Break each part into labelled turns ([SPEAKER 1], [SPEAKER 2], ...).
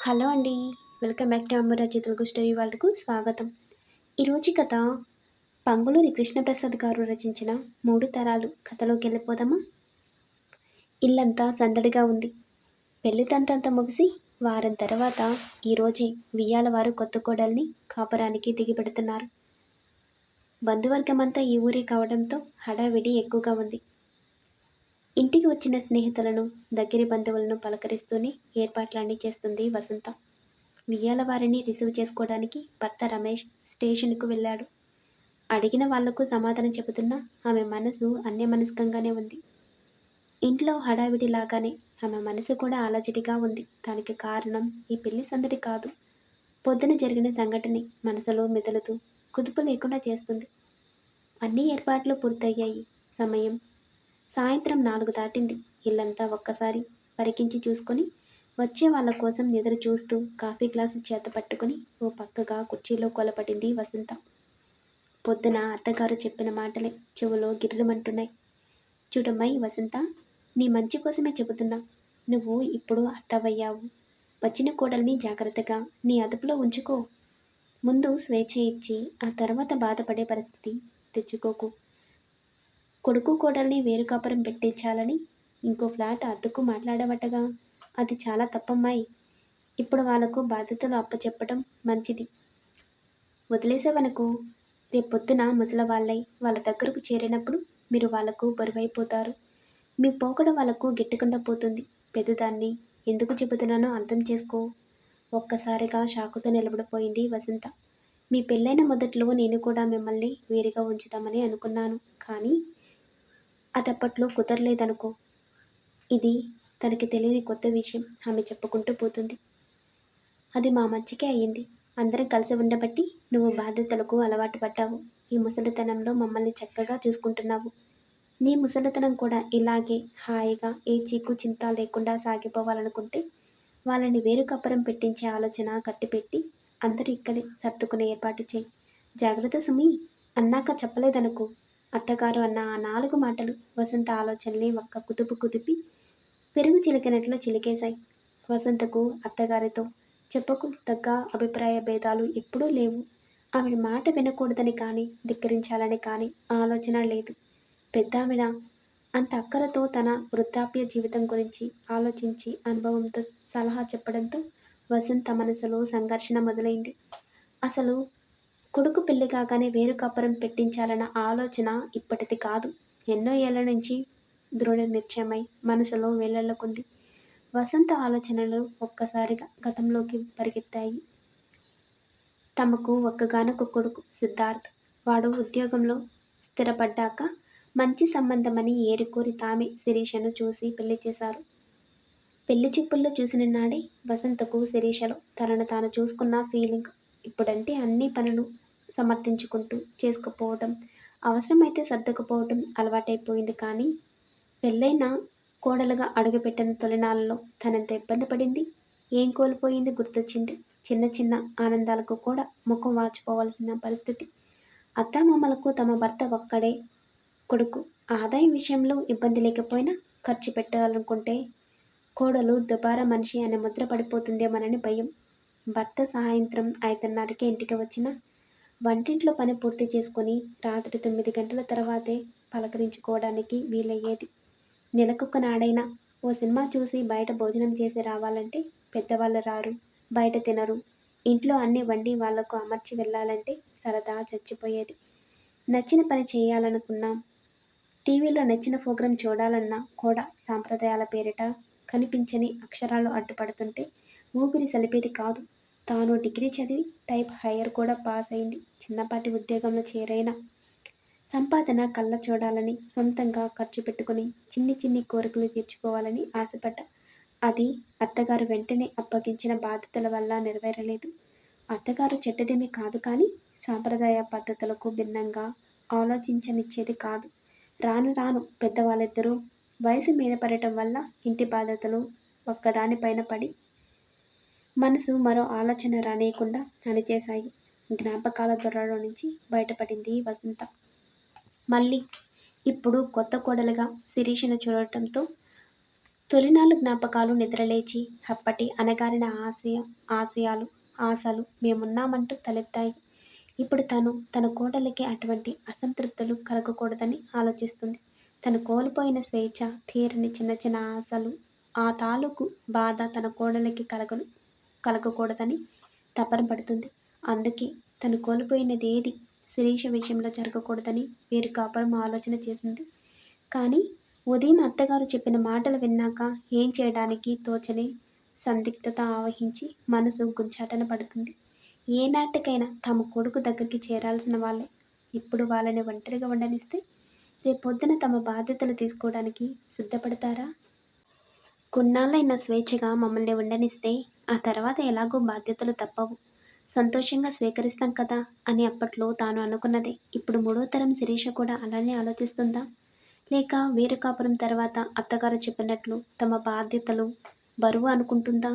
[SPEAKER 1] Hello అండి welcome back to Ambaraji Telugu story వాళ్ళకు స్వాగతం. ఈరోజు కథ పంగులూరి కృష్ణప్రసాద్ గారు రచించిన మూడు తరాలు కథలోకి వెళ్ళిపోదామా? ఇల్లంతా సందడిగా ఉంది. పెళ్ళి తంతంతా ముగిసి వారం తర్వాత ఈరోజే వియ్యాల వారు కొత్త కోడల్ని కాపురానికి దిగిపెడుతున్నారు. బంధువర్గమంతా ఈ ఊరే కావడంతో హడావిడి ఎక్కువగా ఉంది. ఇంటికి వచ్చిన స్నేహితులను దగ్గరి బంధువులను పలకరిస్తూనే ఏర్పాట్లన్నీ చేస్తుంది వసంత. వియ్యాల వారిని రిసీవ్ చేసుకోవడానికి భర్త రమేష్ స్టేషన్కు వెళ్ళాడు. అడిగిన వాళ్ళకు సమాధానం చెబుతున్నా ఆమె మనసు అన్యమనస్కంగానే ఉంది. ఇంట్లో హడావిడి లాగానే ఆమె మనసు కూడా అలజడిగా ఉంది. దానికి కారణం ఈ పెళ్ళి సందడి కాదు. పొద్దున జరిగిన సంఘటన మనసులో మెదలుతూ కుదుపు లేకుండా చేస్తుంది. అన్ని ఏర్పాట్లు పూర్తయ్యాయి. సమయం సాయంత్రం నాలుగు దాటింది. ఇల్లంతా ఒక్కసారి పరికించి చూసుకొని వచ్చే వాళ్ళ కోసం ఎదురు చూస్తూ కాఫీ గ్లాసు చేత పట్టుకుని ఓ పక్కగా కుర్చీలో కొలపడింది వసంత. పొద్దున అత్తగారు చెప్పిన మాటలే చెవులో గిర్రమంటున్నాయి. చూడమ్మాయి వసంత నీ మంచి కోసమే చెబుతున్నా. నువ్వు ఇప్పుడు అత్తవయ్యావు. వచ్చిన కోడల్ని జాగ్రత్తగా నీ అదుపులో ఉంచుకో. ముందు స్వేచ్ఛ ఇచ్చి ఆ తర్వాత బాధపడే పరిస్థితి తెచ్చుకోకు. కొడుకు కోడల్ని వేరు కాపురం పెట్టించాలని ఇంకో ఫ్లాట్ అద్దెకు మాట్లాడబట్టగా అది చాలా తప్పమ్మాయి. ఇప్పుడు వాళ్ళకు బాధ్యతలు అప్పచెప్పడం మంచిది. వదిలేసేవనుకో. రేపు పొద్దున ముసలి వాళ్ళై వాళ్ళ దగ్గరకు చేరినప్పుడు మీరు వాళ్ళకు బరువైపోతారు. మీ పోకడ వాళ్ళకు గిట్టకుండా పోతుంది. పెద్దదాన్ని ఎందుకు చెబుతున్నానో అర్థం చేసుకో. ఒక్కసారిగా షాకుతో నిలబడిపోయింది వసంత. మీ పెళ్ళైన మొదట్లో నేను కూడా మిమ్మల్ని వేరుగా ఉంచుతామని అనుకున్నాను. కానీ అది అప్పట్లో కుదరలేదనుకో. ఇది తనకి తెలియని కొత్త విషయం ఆమె చెప్పుకుంటూ పోతుంది. అది మా మంచికే అయ్యింది. అందరం కలిసి ఉండబట్టి నువ్వు బాధ్యతలకు అలవాటు పడ్డావు. ఈ ముసలితనంలో మమ్మల్ని చక్కగా చూసుకుంటున్నావు. నీ ముసలితనం కూడా ఇలాగే హాయిగా ఏ చీకు చింత లేకుండా సాగిపోవాలనుకుంటే వాళ్ళని వేరు కప్పరం పెట్టించే ఆలోచన కట్టిపెట్టి అందరూ ఇక్కడే సర్దుకునే ఏర్పాటు చేయి. జాగ్రత్త సుమి అన్నాక చెప్పలేదనుకో. అత్తగారు అన్న ఆ నాలుగు మాటలు వసంత ఆలోచనల్ని ఒక్క కుదుపు కుదిపి పెరుగు చిలికినట్లు చిలికేశాయి. వసంతకు అత్తగారితో చెప్పకు తగ్గ అభిప్రాయ భేదాలు ఎప్పుడూ లేవు. ఆవిడ మాట వినకూడదని కానీ ధిక్కరించాలని కానీ ఆలోచన లేదు. పెద్దావిడ అంత అక్కరతో తన వృద్ధాప్య జీవితం గురించి ఆలోచించి అనుభవంతో సలహా చెప్పడంతో వసంత మనసులో సంఘర్షణ మొదలైంది. అసలు కొడుకు పెళ్ళి కాగానే వేరు కప్పరం పెట్టించాలన్న ఆలోచన ఇప్పటిది కాదు. ఎన్నో ఏళ్ళ నుంచి దృఢ నిశ్చయమై మనసులో వేళ్ళకుంది వసంత ఆలోచనలు ఒక్కసారిగా గతంలోకి పరిగెత్తాయి. తమకు ఒక్కగానొక కొడుకు సిద్ధార్థ్. వాడు ఉద్యోగంలో స్థిరపడ్డాక మంచి సంబంధమని ఏరుకోరి తామే శిరీషను చూసి పెళ్ళి చేశారు. పెళ్ళి చూపుల్లో చూసిన నాడే వసంతకు శిరీషలో తనను తాను చూసుకున్న ఫీలింగ్ ఇప్పుడంటే అన్ని పనులు సమర్థించుకుంటూ చేసుకుపోవటం అవసరమైతే సర్దుకుపోవటం అలవాటైపోయింది. కానీ పెళ్ళైన కోడలుగా అడుగుపెట్టిన తొలినాళ్ళలో తనంత ఇబ్బంది పడింది. ఏం కోల్పోయింది గుర్తొచ్చింది. చిన్న చిన్న ఆనందాలకు కూడా ముఖం వాచుకోవాల్సిన పరిస్థితి. అత్తమామలకు తమ భర్త ఒక్కడే కొడుకు. ఆదాయం విషయంలో ఇబ్బంది లేకపోయినా ఖర్చు పెట్టాలనుకుంటే కోడలు దుబారా మనిషి అనే ముద్ర పడిపోతుందేమోనని భయం. భర్త సాయంత్రం ఐదున్నరకి ఇంటికి వచ్చిన వంటింట్లో పని పూర్తి చేసుకొని రాత్రి తొమ్మిది గంటల తర్వాతే పలకరించుకోవడానికి వీలయ్యేది. నెలకొక నాడైనా ఓ సినిమా చూసి బయట భోజనం చేసి రావాలంటే పెద్దవాళ్ళు రారు బయట తినరు. ఇంట్లో అన్ని వండి వాళ్ళకు అమర్చి వెళ్ళాలంటే సరదా చచ్చిపోయేది. నచ్చిన పని చేయాలనుకున్నాం టీవీలో నచ్చిన ప్రోగ్రాం చూడాలన్నా కూడా సాంప్రదాయాల పేరిట కనిపించని అక్షరాలు అడ్డుపడుతుంటే ఊపిరి సలిపేది కాదు. తాను డిగ్రీ చదివి టైప్ హైయర్ కూడా పాస్ అయింది. చిన్నపాటి ఉద్యోగంలో చేరైన సంపాదన కళ్ళ చూడాలని సొంతంగా ఖర్చు పెట్టుకుని చిన్ని చిన్ని కోరికలు తీర్చుకోవాలని ఆశపడ్డ. అది అత్తగారు వెంటనే అప్పగించిన బాధ్యతల వల్ల నెరవేరలేదు. అత్తగారు చెడ్డదేమీ కాదు కానీ సాంప్రదాయ పద్ధతులకు భిన్నంగా ఆలోచించనిచ్చేది కాదు. రాను రాను పెద్దవాళ్ళిద్దరూ వయసు మీద పడటం వల్ల ఇంటి బాధ్యతలు ఒక్కదానిపైన పడి మనసు మరో ఆలోచన రానియకుండా అణిచేశాయి జ్ఞాపకాల దొరలో నుంచి బయటపడింది వసంత. మళ్ళీ ఇప్పుడు కొత్త కోడలుగా శిరీషను చూడటంతో తొలినాళ్ళు జ్ఞాపకాలు నిద్రలేచి అప్పటి అనగారిన ఆశయ ఆశయాలు ఆశలు మేమున్నామంటూ తలెత్తాయి. ఇప్పుడు తను తన కోడలికి అటువంటి అసంతృప్తులు కలగకూడదని ఆలోచిస్తుంది. తను కోల్పోయిన స్వేచ్ఛ తీరని చిన్న చిన్న ఆశలు ఆ తాలూకు బాధ తన కోడలికి కలగను. కలగకూడదని తపన పడుతుంది. అందుకే తను కోల్పోయినది ఏది? శిరీష విషయంలో జరగకూడదని వీరు కాపురం ఆలోచన చేసింది. కానీ ఉదయం అత్తగారు చెప్పిన మాటలు విన్నాక ఏం చేయడానికి తోచని సందిగ్ధత ఆవహించి మనసు గుంచాటన పడుతుంది. ఏ నాటికైనా తమ కొడుకు దగ్గరికి చేరాల్సిన వాళ్ళే. ఇప్పుడు వాళ్ళని ఒంటరిగా ఉండనిస్తే రేపొద్దున తమ బాధ్యతలు తీసుకోవడానికి సిద్ధపడతారా? కొన్నాళ్ళైనా స్వేచ్ఛగా మమ్మల్ని ఉండనిస్తే ఆ తర్వాత ఎలాగో బాధ్యతలు తప్పవు. సంతోషంగా స్వీకరిస్తాం కదా అని అప్పట్లో తాను అనుకున్నదే. ఇప్పుడు మూడో తరం శిరీష కూడా అలానే ఆలోచిస్తుందా? లేక వీరు కాపురం తర్వాత అత్తగారు చెప్పినట్లు తమ బాధ్యతలు బరువు అనుకుంటుందా?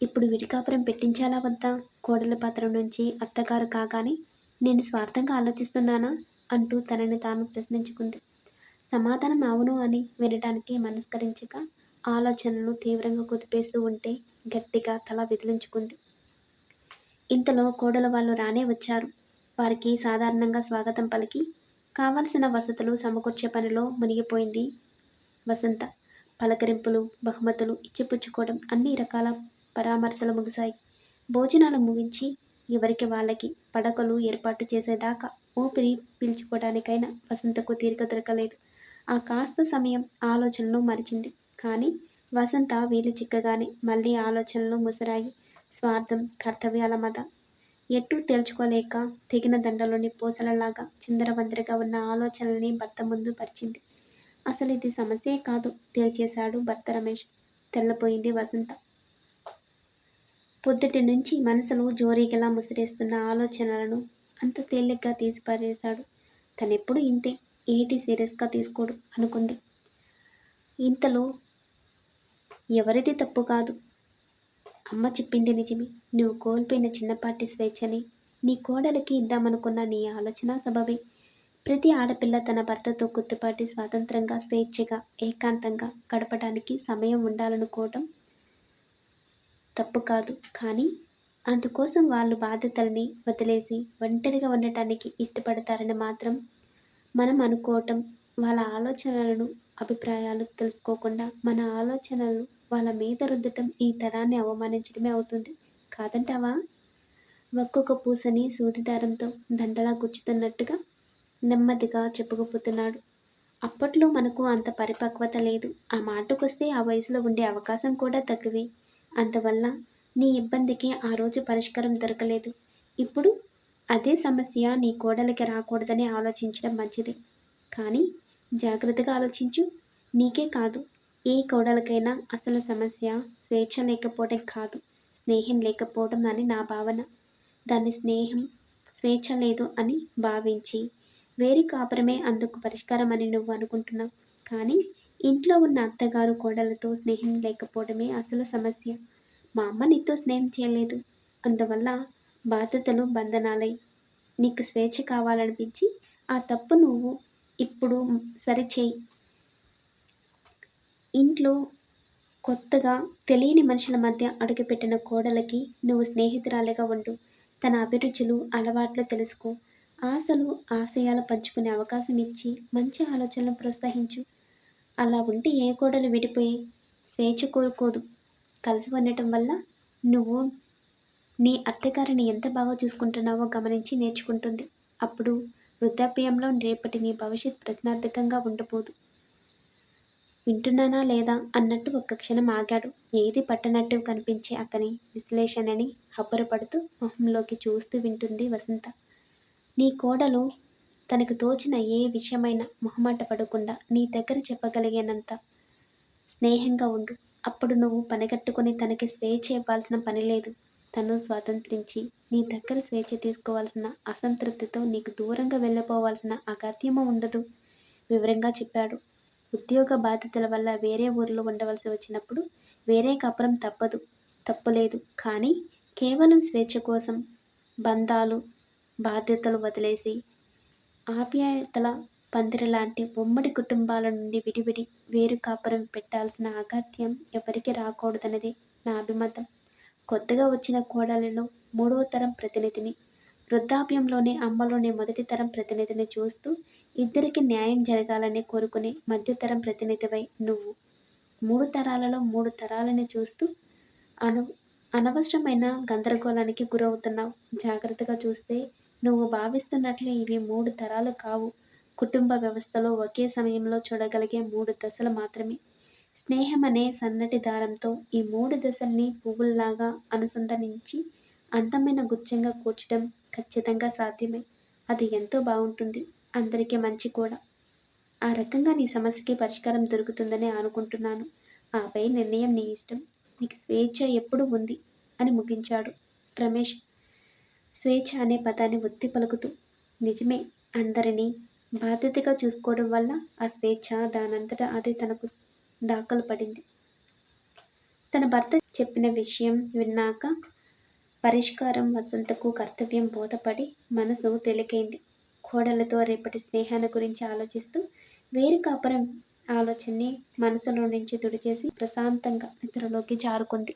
[SPEAKER 1] ఇప్పుడు విడికాపురం పెట్టించాలా వద్దా? కోడల పాత్ర నుంచి అత్తగారు కాగానే నేను స్వార్థంగా ఆలోచిస్తున్నానా? అంటూ తనని తాను ప్రశ్నించుకుంది. సమాధానం అవును అని వినడానికి మనస్కరించక ఆలోచనలు తీవ్రంగా కుదిపేస్తూ ఉంటే గట్టిగా తల విదిలించుకుంది. ఇంతలో కోడల వాళ్ళు రానే వచ్చారు. వారికి సాధారణంగా స్వాగతం పలికి కావలసిన వసతులు సమకూర్చే పనిలో మునిగిపోయింది వసంత. పలకరింపులు బహుమతులు ఇచ్చిపుచ్చుకోవడం అన్ని రకాల పరామర్శలు ముగిశాయి. భోజనాలు ముగించి ఎవరికి వాళ్ళకి పడకలు ఏర్పాటు చేసేదాకా ఊపిరి పీల్చుకోవడానికైనా వసంతకు తీరిక దొరకలేదు. ఆ కాస్త సమయం ఆలోచనలు మరిచింది. కానీ వసంత వీలు చిక్కగానే మళ్ళీ ఆలోచనలు ముసరాయి. స్వార్థం కర్తవ్యాల మద. ఎట్టూ తేల్చుకోలేక తెగిన దండలోని పూసలలాగా చిందరవందరగా ఉన్న ఆలోచనల్ని భర్త ముందు పరిచింది. అసలు ఇది సమస్యే కాదు తేల్చేశాడు భర్త రమేష్. తెల్లపోయింది వసంత. పొద్దుటి నుంచి మనసులో జోరీగలా ముసిరేస్తున్న ఆలోచనలను అంత తేలిగ్గా తీసిపారేశాడు. తనెప్పుడు ఇంతే ఏది సీరియస్గా తీసుకోడు అనుకుంది. ఇంతలో ఎవరిది తప్పు కాదు. అమ్మ చెప్పింది నిజమే. నువ్వు కోల్పోయిన చిన్నపాటి స్వేచ్ఛని నీ కోడలికి ఇద్దామనుకున్న నీ ఆలోచన సబబే. ప్రతి ఆడపిల్ల తన భర్తతో కొద్దిపాటి స్వాతంత్రంగా స్వేచ్ఛగా ఏకాంతంగా గడపడానికి సమయం ఉండాలనుకోవడం తప్పు కాదు. కానీ అందుకోసం వాళ్ళు బాధ్యతల్ని వదిలేసి ఒంటరిగా ఉండటానికి ఇష్టపడతారని మాత్రం మనం అనుకోవటం వాళ్ళ ఆలోచనలను అభిప్రాయాలు తెలుసుకోకుండా మన ఆలోచనలు వాళ్ళ మీద రుద్దటం ఈ తరాన్ని అవమానించడమే అవుతుంది. కాదంటావా? ఒక్కొక్క పూసని సూదిదారంతో దండలా గుచ్చుతున్నట్టుగా నెమ్మదిగా చెప్పుకుపోతున్నాడు. అప్పట్లో మనకు అంత పరిపక్వత లేదు. ఆ మాటకొస్తే ఆ వయసులో ఉండే అవకాశం కూడా తక్కువే. అందువల్ల నీ ఇబ్బందికి ఆ రోజు పరిష్కారం దొరకలేదు. ఇప్పుడు అదే సమస్య నీ కోడలికి రాకూడదని ఆలోచించడం మంచిది. కానీ జాగ్రత్తగా ఆలోచించు. నీకే కాదు ఏ కోడలకైనా అసలు సమస్య స్వేచ్ఛ లేకపోవడం కాదు. స్నేహం లేకపోవడం అని నా భావన. దాన్ని స్నేహం స్వేచ్ఛ లేదు అని భావించి వేరు కాపురమే అందుకు పరిష్కారం అని నువ్వు అనుకుంటున్నావు. కానీ ఇంట్లో ఉన్న అత్తగారు కోడలతో స్నేహం లేకపోవడమే అసలు సమస్య. మా అమ్మ నీతో స్నేహం చేయలేదు. అందువల్ల బాధ్యతలు బంధనాలై. నీకు స్వేచ్ఛ కావాలనిపించి ఆ తప్పు నువ్వు ఇప్పుడు సరిచేయి. ఇంట్లో కొత్తగా తెలియని మనుషుల మధ్య అడుగుపెట్టిన కోడలకి నువ్వు స్నేహితురాలిగా ఉండు. తన అభిరుచులు అలవాట్లు తెలుసుకో. ఆశలు ఆశయాలు పంచుకునే అవకాశం ఇచ్చి మంచి ఆలోచనలు ప్రోత్సహించు. అలా ఉంటే ఏ కోడలు విడిపోయి? స్వేచ్ఛ కోరుకోదు. కలిసి ఉండటం వల్ల నువ్వు నీ అత్తగారిని ఎంత బాగా చూసుకుంటున్నావో గమనించి నేర్చుకుంటుంది. అప్పుడు వృద్ధాప్యంలో రేపటి నీ భవిష్యత్ ప్రశ్నార్థకంగా ఉండబోదు. వింటున్నానా లేదా అన్నట్టు ఒక్క క్షణం ఆగాడు. ఏది పట్టనట్టు కనిపించే అతని విశ్లేషణని హబ్బరపడుతూ మొహంలోకి చూస్తూ వింటుంది వసంత. నీ కోడలు తనకు తోచిన ఏ విషయమైన మొహమాట పడకుండా నీ దగ్గర చెప్పగలిగేనంత స్నేహంగా ఉండు. అప్పుడు నువ్వు పనిగట్టుకుని తనకి స్వేచ్ఛ ఇవ్వాల్సిన పని లేదు. తను స్వాతంత్రించి నీ దగ్గర స్వేచ్ఛ తీసుకోవాల్సిన అసంతృప్తితో నీకు దూరంగా వెళ్ళిపోవాల్సిన అగత్యము ఉండదు. వివరంగా చెప్పాడు. ఉద్యోగ బాధ్యతల వల్ల వేరే ఊరిలో ఉండవలసి వచ్చినప్పుడు వేరే కపురం తప్పదు తప్పులేదు. కానీ కేవలం స్వేచ్ఛ కోసం బంధాలు బాధ్యతలు వదిలేసి ఆప్యాయతల పందిరి లాంటి ఉమ్మడి కుటుంబాల నుండి విడివిడి వేరు కాపురం పెట్టాల్సిన అగత్యం ఎవరికి రాకూడదన్నది నా అభిమతం. కొత్తగా వచ్చిన కోడలిలో మూడవ తరం ప్రతినిధిని వృద్ధాప్యంలోనే అమ్మలోనే మొదటి తరం ప్రతినిధిని చూస్తూ ఇద్దరికి న్యాయం జరగాలని కోరుకునే మధ్యతరం ప్రతినిధివై నువ్వు. మూడు తరాలలో మూడు తరాలని చూస్తూ అను అనవసరమైన గందరగోళానికి గురవుతున్నావు. జాగ్రత్తగా చూస్తే నువ్వు భావిస్తున్నట్లు ఇవి మూడు తరాలు కావు. కుటుంబ వ్యవస్థలో ఒకే సమయంలో చూడగలిగే మూడు దశలు మాత్రమే. స్నేహం అనే సన్నటి దారంతో ఈ మూడు దశల్ని పువ్వుల్లాగా అనుసంధానించి అందమైన గుచ్చంగా కూర్చడం ఖచ్చితంగా సాధ్యమే. అది ఎంతో బాగుంటుంది. అందరికీ మంచి కూడా. ఆ రకంగా నీ సమస్యకి పరిష్కారం దొరుకుతుందని అనుకుంటున్నాను. ఆపై నిర్ణయం నీ ఇష్టం. నీకు స్వేచ్ఛ ఎప్పుడు ఉంది అని ముగించాడు రమేష్. స్వేచ్ఛ అనే పదాన్ని ఒత్తి పలుకుతూ నిజమే అందరినీ బాధ్యతగా చూసుకోవడం వల్ల ఆ స్వేచ్ఛ దానంతటా అదే తనకు దాఖలు పడింది. తన భర్త చెప్పిన విషయం విన్నాక పరిష్కారం వసంతకు కర్తవ్యం బోధపడి మనసు తేలికైంది. కోడలతో రేపటి స్నేహాన్ని గురించి ఆలోచిస్తూ వేరు కాపురం ఆలోచనని మనసులో నుంచి తుడిచేసి ప్రశాంతంగా నిద్రలోకి జారుకుంది.